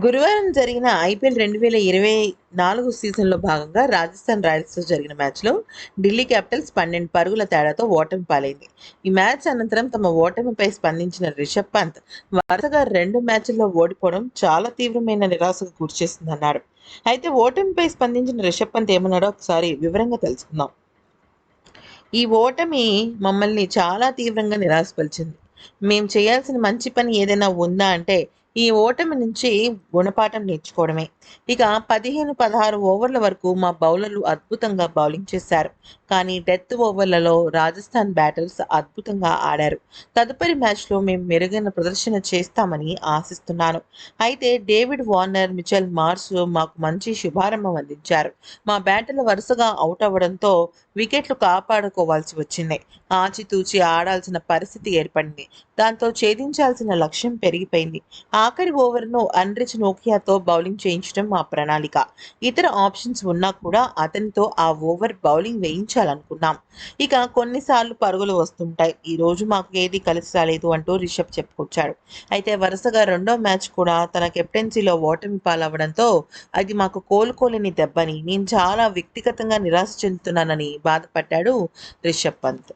గురువారం జరిగిన ఐపీఎల్ రెండు వేల ఇరవై నాలుగు సీజన్లో భాగంగా రాజస్థాన్ రాయల్స్తో జరిగిన మ్యాచ్లో ఢిల్లీ క్యాపిటల్స్ పన్నెండు పరుగుల తేడాతో ఓటమి పాలైంది. ఈ మ్యాచ్ అనంతరం తమ ఓటమిపై స్పందించిన రిషబ్ పంత్ వరుసగా రెండు మ్యాచ్ల్లో ఓడిపోవడం చాలా తీవ్రమైన నిరాశకు గురిచేసిందన్నారు అయితే ఓటమిపై స్పందించిన రిషబ్ పంత్ ఏమన్నాడో ఒకసారి వివరంగా తెలుసుకుందాం. ఈ ఓటమి మమ్మల్ని చాలా తీవ్రంగా నిరాశపరిచింది. మేము చేయాల్సిన మంచి పని ఏదైనా ఉందా అంటే ఈ ఓటమి నుంచి గుణపాఠం నేర్చుకోవడమే. ఇక పదిహేను పదహారు ఓవర్ల వరకు మా బౌలర్లు అద్భుతంగా బౌలింగ్ చేశారు. కానీ డెత్ ఓవర్లలో రాజస్థాన్ బ్యాటర్స్ అద్భుతంగా ఆడారు. తదుపరి మ్యాచ్లో మేము మెరుగైన ప్రదర్శన చేస్తామని ఆశిస్తున్నాను. అయితే డేవిడ్ వార్నర్ మిచెల్ మార్స్ మాకు మంచి శుభారంభం అందించారు. మా బ్యాటర్లు వరుసగా అవుట్ అవ్వడంతో వికెట్లు కాపాడుకోవాల్సి వచ్చింది. ఆచితూచి ఆడాల్సిన పరిస్థితి ఏర్పడింది. దాంతో ఛేదించాల్సిన లక్ష్యం పెరిగిపోయింది. ఆఖరి ఓవర్ను అన్రిచ్ నోకియాతో బౌలింగ్ చేయించడం మా ప్రణాళిక. ఇతర ఆప్షన్స్ ఉన్నా కూడా అతనితో ఆ ఓవర్ బౌలింగ్ వేయించాలనుకున్నాం. ఇక కొన్నిసార్లు పరుగులు వస్తుంటాయి. ఈ రోజు మాకు ఏది కలిసి రాలేదు అంటూ రిషబ్ చెప్పుకొచ్చాడు. అయితే వరుసగా రెండో మ్యాచ్ కూడా తన కెప్టెన్సీలో ఓటమి పాలవడంతో అది మాకు కోలుకోలేని దెబ్బని నేను చాలా వ్యక్తిగతంగా నిరాశ చెందుతున్నానని బాధపడ్డాడు రిషబ్ పంత్.